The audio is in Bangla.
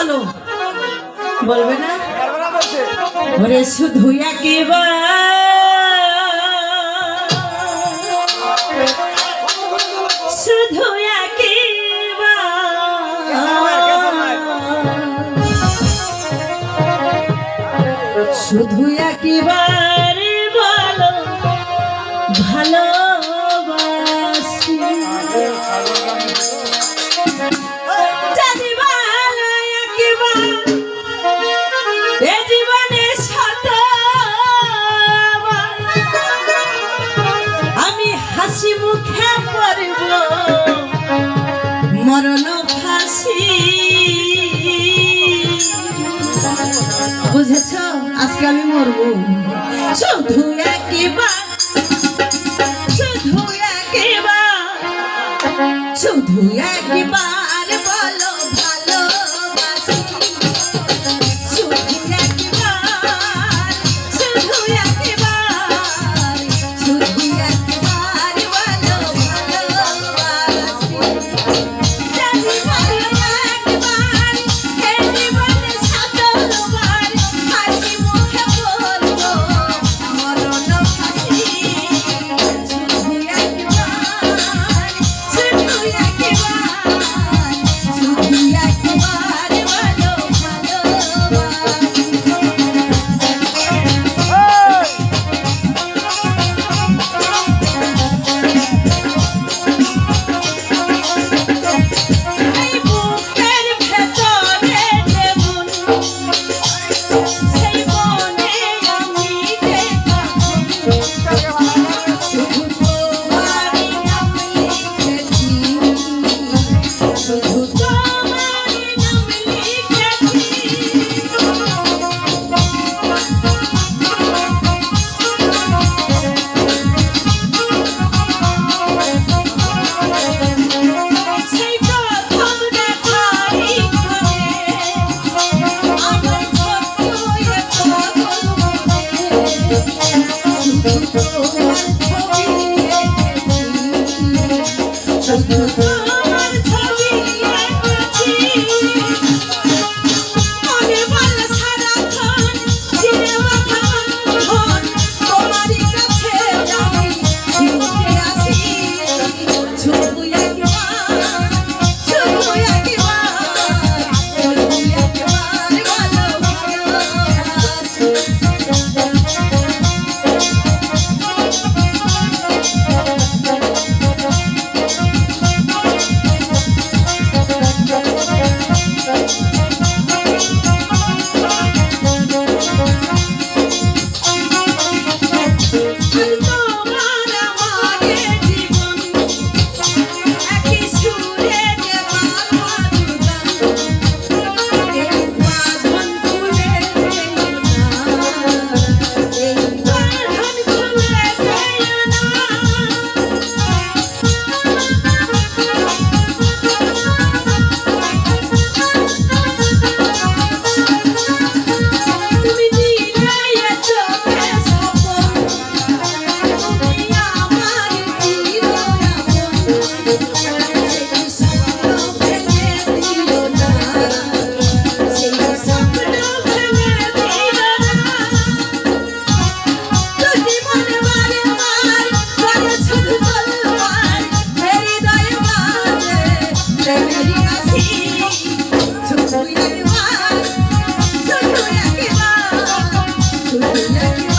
বলো। বলবে না? ওরে শুধু একবার শুধু একবার শুধু একবার বুঝেছ? আজকে আমি মরবো। শুধু একবার শুধু একবার শুধু একবার বলো ভালো। আছে Yeah.